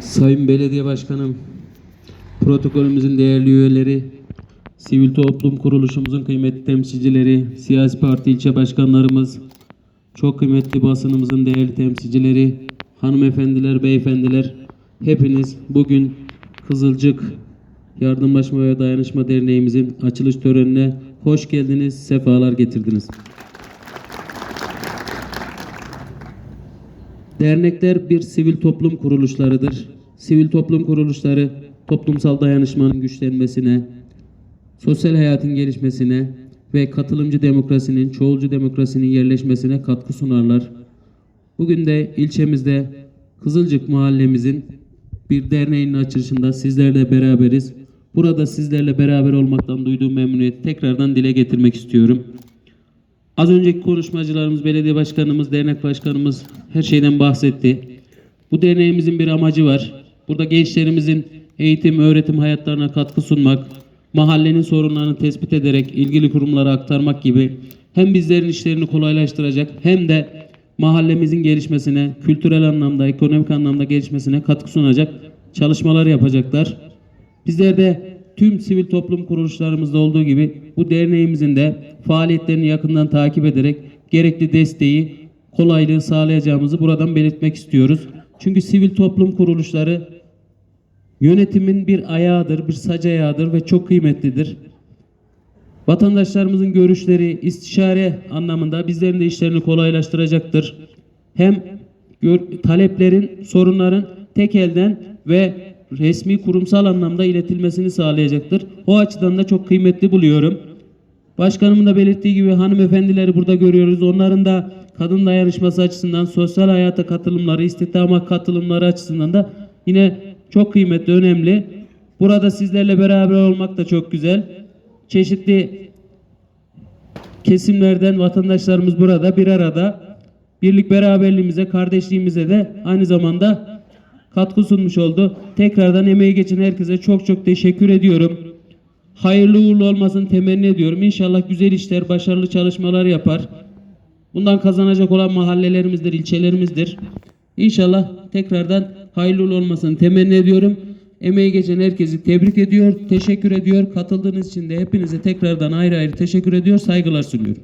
Sayın Belediye Başkanım, protokolümüzün değerli üyeleri, sivil toplum kuruluşumuzun kıymetli temsilcileri, siyasi parti ilçe başkanlarımız, çok kıymetli basınımızın değerli temsilcileri, hanımefendiler, beyefendiler, hepiniz bugün Kızılcık Yardımlaşma ve Dayanışma Derneğimizin açılış törenine hoş geldiniz, sefalar getirdiniz. Dernekler bir sivil toplum kuruluşlarıdır. Sivil toplum kuruluşları toplumsal dayanışmanın güçlenmesine, sosyal hayatın gelişmesine ve katılımcı demokrasinin, çoğulcu demokrasinin yerleşmesine katkı sunarlar. Bugün de ilçemizde Kızılcık mahallemizin bir derneğinin açılışında sizlerle beraberiz. Burada sizlerle beraber olmaktan duyduğum memnuniyeti tekrardan dile getirmek istiyorum. Az önceki konuşmacılarımız, belediye başkanımız, dernek başkanımız her şeyden bahsetti. Bu derneğimizin bir amacı var. Burada gençlerimizin eğitim, öğretim hayatlarına katkı sunmak, mahallenin sorunlarını tespit ederek ilgili kurumlara aktarmak gibi hem bizlerin işlerini kolaylaştıracak hem de mahallemizin gelişmesine, kültürel anlamda, ekonomik anlamda gelişmesine katkı sunacak çalışmalar yapacaklar. Bizler de tüm sivil toplum kuruluşlarımızda olduğu gibi bu derneğimizin de faaliyetlerini yakından takip ederek gerekli desteği, kolaylığı sağlayacağımızı buradan belirtmek istiyoruz. Çünkü sivil toplum kuruluşları yönetimin bir ayağıdır, bir sac ayağıdır ve çok kıymetlidir. Vatandaşlarımızın görüşleri, istişare anlamında bizlerin de işlerini kolaylaştıracaktır. Hem taleplerin, sorunların tek elden ve resmi kurumsal anlamda iletilmesini sağlayacaktır. O açıdan da çok kıymetli buluyorum. Başkanımın da belirttiği gibi hanımefendileri burada görüyoruz. Onların da kadın dayanışması açısından, sosyal hayata katılımları, istihdama katılımları açısından da yine çok kıymetli, önemli. Burada sizlerle beraber olmak da çok güzel. Çeşitli kesimlerden vatandaşlarımız burada bir arada birlik beraberliğimize, kardeşliğimize de aynı zamanda katkı sunmuş oldu. Tekrardan emeği geçen herkese çok çok teşekkür ediyorum. Hayırlı uğurlu olmasını temenni ediyorum. İnşallah güzel işler, başarılı çalışmalar yapar. Bundan kazanacak olan mahallelerimizdir, ilçelerimizdir. İnşallah tekrardan hayırlı uğurlu olmasını temenni ediyorum. Emeği geçen herkesi tebrik ediyor, teşekkür ediyor. Katıldığınız için de hepinize tekrardan ayrı ayrı teşekkür ediyor, saygılar sunuyorum.